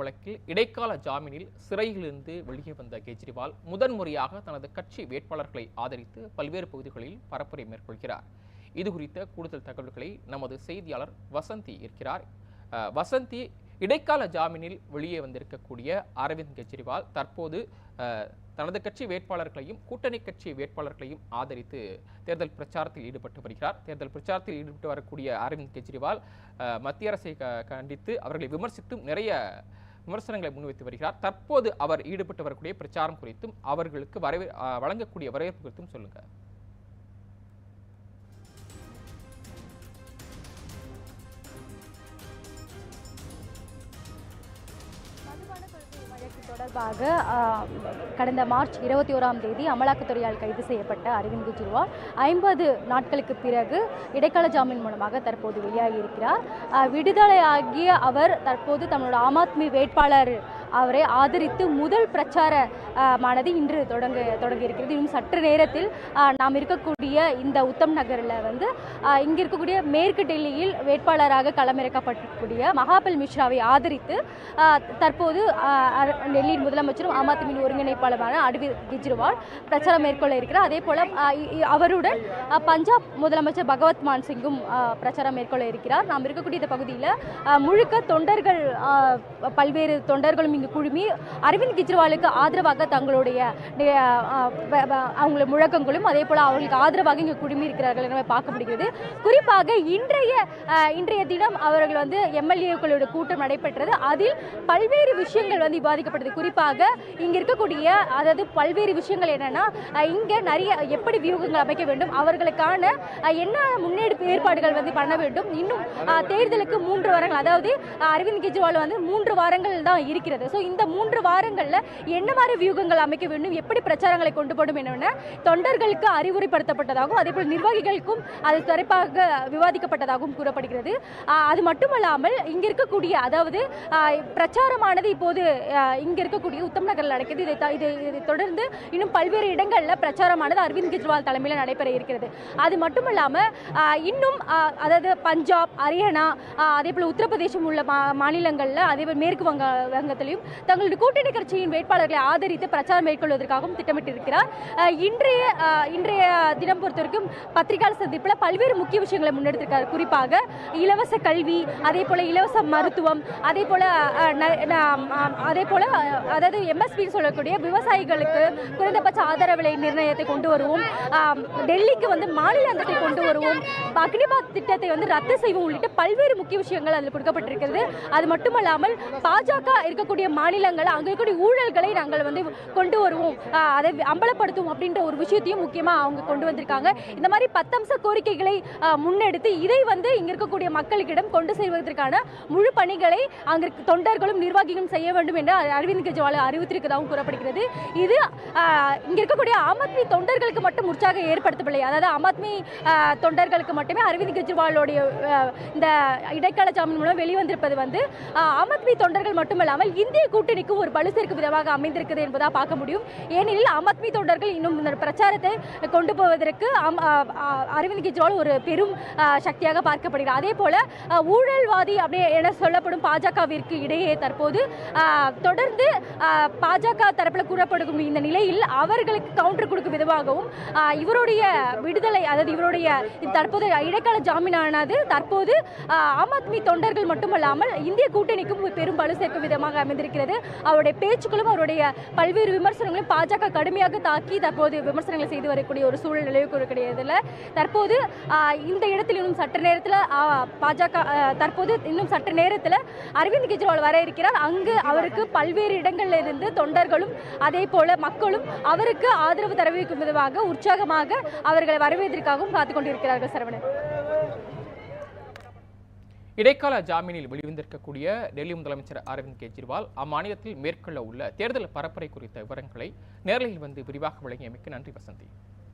வழக்கில் இடைக்கால ஜாமீனில் சிறையிலிருந்து வெளியே வந்த கெஜ்ரிவால் முதன்முறையாக தனது கட்சி வேட்பாளர்களை ஆதரித்து பல்வேறு பகுதிகளில் பரப்புரை மேற்கொள்கிறார். இது குறித்த கூடுதல் தகவல்களை நமது செய்தியாளர் வசந்தி இருக்கிறார். வசந்தி இடைக்கால ஜாமீனில் வெளியே வந்திருக்கக்கூடிய அரவிந்த் கெஜ்ரிவால் தற்போது தனது கட்சி வேட்பாளர்களையும் கூட்டணி கட்சி வேட்பாளர்களையும் ஆதரித்து தேர்தல் பிரச்சாரத்தில் ஈடுபட்டு வருகிறார். தேர்தல் பிரச்சாரத்தில் ஈடுபட்டு வரக்கூடிய அரவிந்த் கெஜ்ரிவால் மத்திய அரசை கண்டித்து அவர்களை விமர்சித்தும் நிறைய விமர்சனங்களை முன்வைத்து வருகிறார். தற்போது அவர் ஈடுபட்டு வரக்கூடிய பிரச்சாரம் குறித்தும் அவர்களுக்கு வரவே வழங்கக்கூடிய வரவேற்பு குறித்தும் சொல்லுங்க. தொடர்பாக கடந்த மார்ச் இருபத்தி ஓராம் தேதி அமலாக்கத்துறையால் கைது செய்யப்பட்ட அரவிந்த் கெஜ்ரிவால் ஐம்பது நாட்களுக்கு பிறகு இடைக்கால ஜாமீன் மூலமாக தற்போது வெளியாகி இருக்கிறார் விடுதலையாகிய அவர் தற்போது தன்னோட ஆம் ஆத்மி வேட்பாளர் அவரை ஆதரித்து முதல் பிரச்சார மானது இன்று தொடங்க தொடங்கி இருக்கிறது இன்னும் சற்று நேரத்தில் நாம் இருக்கக்கூடிய இந்த உத்தம் நகரில் வந்து இங்கே இருக்கக்கூடிய மேற்கு டெல்லியில் வேட்பாளராக களமிறக்கப்படக்கூடிய மகாபல் மிஸ்ராவை ஆதரித்து தற்போது டெல்லியின் முதலமைச்சரும் ஆம் ஆத்மியின் ஒருங்கிணைப்பாளருமான அரவிந்த் கெஜ்ரிவால் பிரச்சாரம் மேற்கொள்ள இருக்கிறார். அதே போல் அவருடன் பஞ்சாப் முதலமைச்சர் பகவத் மான் சிங்கும் பிரச்சாரம் மேற்கொள்ள இருக்கிறார். நாம் இருக்கக்கூடிய இந்த பகுதியில் முழுக்க தொண்டர்கள் பல்வேறு தொண்டர்களும் இங்கு குழுமி அரவிந்த் கெஜ்ரிவாலுக்கு ஆதரவாக தங்களுடைய அவங்கள முழக்கங்களும் அதே போல அவர்களுக்கு ஆதரவாக இங்கே குழுமி இருக்கிறார்கள் என பார்க்க முடிகிறது. குறிப்பாக இன்றைய இன்றைய தினம் அவர்கள் வந்து எம்எல்ஏக்களோட கூட்டம் நடைபெற்றது. அதில் பல்வேறு விஷயங்கள் வந்து விவாதிக்கப்பட்டது குறிப்பாக இங்க இருக்கக்கூடிய அதாவது பல்வேறு விஷயங்கள் என்னன்னா இங்கே இங்க நிறைய எப்படி வியூகங்கள் அமைக்க வேண்டும் அவர்களுக்கான என்ன முன்னெடுப்பு ஏற்பாடுகள் வந்து பண்ண வேண்டும். இன்னும் தேர்தலுக்கு மூன்று வாரங்கள் அதாவது அரவிந்த் கெஜ்ரிவால் வந்து மூன்று வாரங்கள் தான் இருக்கிறது. ஸோ இந்த மூன்று வாரங்களில் என்ன மாதிரி வியூகங்கள் அமைக்க வேண்டும் எப்படி பிரச்சாரங்களை கொண்டு போடும் என தொண்டர்களுக்கு அறிவுரைப்படுத்தப்பட்டதாகவும் அதே போல் நிர்வாகிகளுக்கும் அது சிறப்பாக விவாதிக்கப்பட்டதாகவும் கூறப்படுகிறது. அது மட்டுமல்லாமல் இங்க இருக்கக்கூடிய அதாவது பிரச்சாரமானது இப்போது இங்கே இங்க இருக்கக்கூடிய உத்தம் நகரில் நடக்கிறது. இதை த- இது இதை தொடர்ந்து இன்னும் பல்வேறு இடங்களில் பிரச்சாரமானது அரவிந்த் கெஜ்ரிவால் தலைமையில் நடைபெற இருக்கிறது. அது மட்டுமல்லாமல் இன்னும் அதாவது பஞ்சாப் ஹரியானா அதே போல் உத்தரப்பிரதேசம் உள்ள மா மாநிலங்களில் அதே போல் மேற்கு வங்க வங்கத்திலையும் தங்களுடைய கூட்டணி கட்சியின் வேட்பாளர்களை ஆதரித்து பிரச்சாரம் மேற்கொள்வதற்காகவும் திட்டமிட்டிருக்கிறார். இன்றைய இன்றைய தினம் பொறுத்த வரைக்கும் பத்திரிகையாளர் சந்திப்பில் பல்வேறு முக்கிய விஷயங்களை முன்னெடுத்திருக்கார். குறிப்பாக இலவச கல்வி அதே போல இலவச மருத்துவம் அதே போல அதே போல அதாவது எம்எஸ்பி சொல்லக்கூடிய விவசாயிகளுக்கு குறைந்தபட்ச ஆதரவு விலை நிர்ணயத்தை கொண்டு வருவோம். டெல்லிக்கு வந்து மாநில அந்தத்தை கொண்டு வருவோம். அக்னிபாத் திட்டத்தை வந்து ரத்து செய்வோம் உள்ளிட்ட பல்வேறு முக்கிய விஷயங்கள் அதில் கொடுக்கப்பட்டிருக்கிறது. அது மட்டுமல்லாமல் பாஜக இருக்கக்கூடிய மாநிலங்கள் அங்கே இருக்கக்கூடிய ஊழல்களை நாங்கள் வந்து கொண்டு வருவோம். அதை அம்பலப்படுத்துவோம் அப்படின்ற ஒரு விஷயத்தையும் முக்கியமாக அவங்க கொண்டு வந்திருக்காங்க. இந்த மாதிரி பத்தம்ச கோரிக்கைகளை முன்னெடுத்து இதை வந்து இங்க இருக்கக்கூடிய மக்களுக்கிடம் கொண்டு செல்வதற்கான முழு பணிகளை அங்க இருக்க தொண்டர்களும் நிர்வாகிகளும் செய்ய வேண்டும் என்று அரவிந்த் கெஜ்ரிவால் அறிவித்திருக்கதாகவும் கூறப்படுகிறது. இது இங்கே இங்க இருக்கக்கூடிய ஆம் ஆத்மி தொண்டர்களுக்கு மட்டும் உற்சாகம் ஏற்படுத்தவில்லை. அதாவது ஆம் ஆத்மி தொண்டர்களுக்கு மட்டுமே அரவிந்த் கெஜ்ரிவாலுடைய இந்த இடைக்கால ஜாமீன் மூலம் வெளிவந்திருப்பது வந்து ஆம் ஆத்மி தொண்டர்கள் மட்டுமல்லாமல் இந்திய கூட்டணிக்கு ஒரு பலு சேர்க்கும் விதமாக என்பது என்பதாக பார்க்க முடியும். ஏனெனில் ஆம் ஆத்மி தொண்டர்கள் இன்னும் இந்த பிரச்சாரத்தை கொண்டு போவதற்கு அரவிந்த் கெஜ்ரிவால் ஒரு பெரும் சக்தியாக பார்க்கப்படுகிறார். அதே போல ஊழல்வாதி அப்படி என சொல்லப்படும் பாஜகவிற்கு இடையே தற்போது தொடர்ந்து பாஜக தரப்பில் கூறப்படும் இந்த நிலையில் அவர்களுக்கு கவுண்டர் கொடுக்கும் விதமாகவும் இவருடைய விடுதலை அதாவது இவருடைய தற்போது இடைக்கால ஜாமீனானது தற்போது ஆம் ஆத்மி தொண்டர்கள் மட்டுமல்லாமல் இந்திய கூட்டணிக்கும் பெரும் பலு சேர்க்கும் விதமாக அமைந்திருக்கிறது. அவருடைய பேச்சுக்களும் அவருடைய பல்வேறு பல்வேறு விமர்சனங்களையும் பாஜக கடுமையாக தாக்கி தற்போது விமர்சனங்களை செய்து வரக்கூடிய ஒரு சூழல் நிலவுக்கூடியதில் தற்போது இந்த இடத்தில் இன்னும் சற்று நேரத்தில் பாஜக தற்போது இன்னும் சற்று நேரத்தில் அரவிந்த் கெஜ்ரிவால் வர இருக்கிறார். அங்கு அவருக்கு பல்வேறு இடங்களில் இருந்து தொண்டர்களும் அதே போல மக்களும் அவருக்கு ஆதரவு தெரிவிக்கும் விதமாக உற்சாகமாக அவர்களை வரவேற்பதற்காகவும் காத்துக் கொண்டிருக்கிறார்கள் சரவணன். இடைக்கால ஜாமீனில் வெளிவந்திருக்கக்கூடிய டெல்லி முதலமைச்சர் அரவிந்த் கெஜ்ரிவால் அம்மாநிலத்தில் மேற்கொள்ள உள்ள தேர்தல் பரப்புரை குறித்த விவரங்களை நேரலையில் வந்து விரிவாக வழங்கியமைக்கு நன்றி வசந்தி.